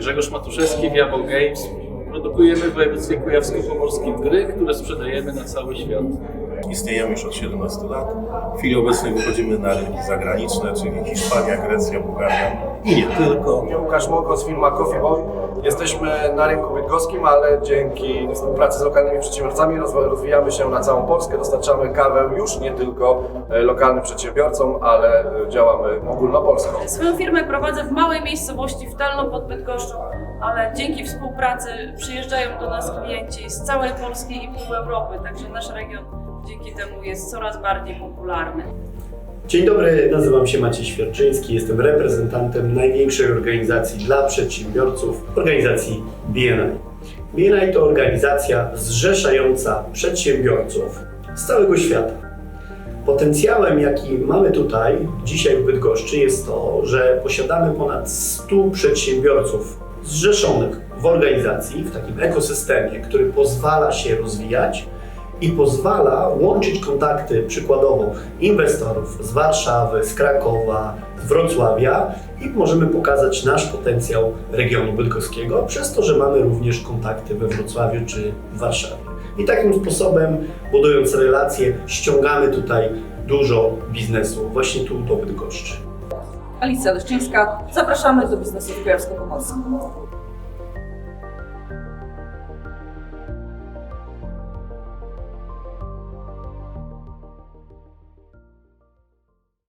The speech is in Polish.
Grzegorz Matuszewski, Wiabo Games. Produkujemy w województwie kujawsko-pomorskim gry, które sprzedajemy na cały świat. Istniejemy już od 17 lat. W chwili obecnej wychodzimy na rynki zagraniczne, czyli Hiszpania, Grecja, Bułgaria i nie tylko. Łukasz Mokos, firma Coffee Boy. Jesteśmy na rynku bydgoskim, ale dzięki współpracy z lokalnymi przedsiębiorcami rozwijamy się na całą Polskę. Dostarczamy kawę już nie tylko e, lokalnym przedsiębiorcom, ale e, działamy ogólnopolsko. Swoją firmę prowadzę w małej miejscowości w Telno pod Bydgoszczą, ale dzięki współpracy przyjeżdżają do nas klienci z całej Polski i pół Europy, także nasz region dzięki temu jest coraz bardziej popularny. Dzień dobry, nazywam się Maciej Świerczyński, jestem reprezentantem największej organizacji dla przedsiębiorców, organizacji BNI. BNI to organizacja zrzeszająca przedsiębiorców z całego świata. Potencjałem, jaki mamy tutaj dzisiaj w Bydgoszczy jest to, że posiadamy ponad 100 przedsiębiorców zrzeszonych w organizacji, w takim ekosystemie, który pozwala się rozwijać i pozwala łączyć kontakty przykładowo inwestorów z Warszawy, z Krakowa, z Wrocławia i możemy pokazać nasz potencjał regionu bydgoskiego przez to, że mamy również kontakty we Wrocławiu czy w Warszawie. I takim sposobem, budując relacje, ściągamy tutaj dużo biznesu właśnie tu do Bydgoszczy. Alicja Leszczyńska. Zapraszamy do biznesu w Kujawsko-Pomorskim.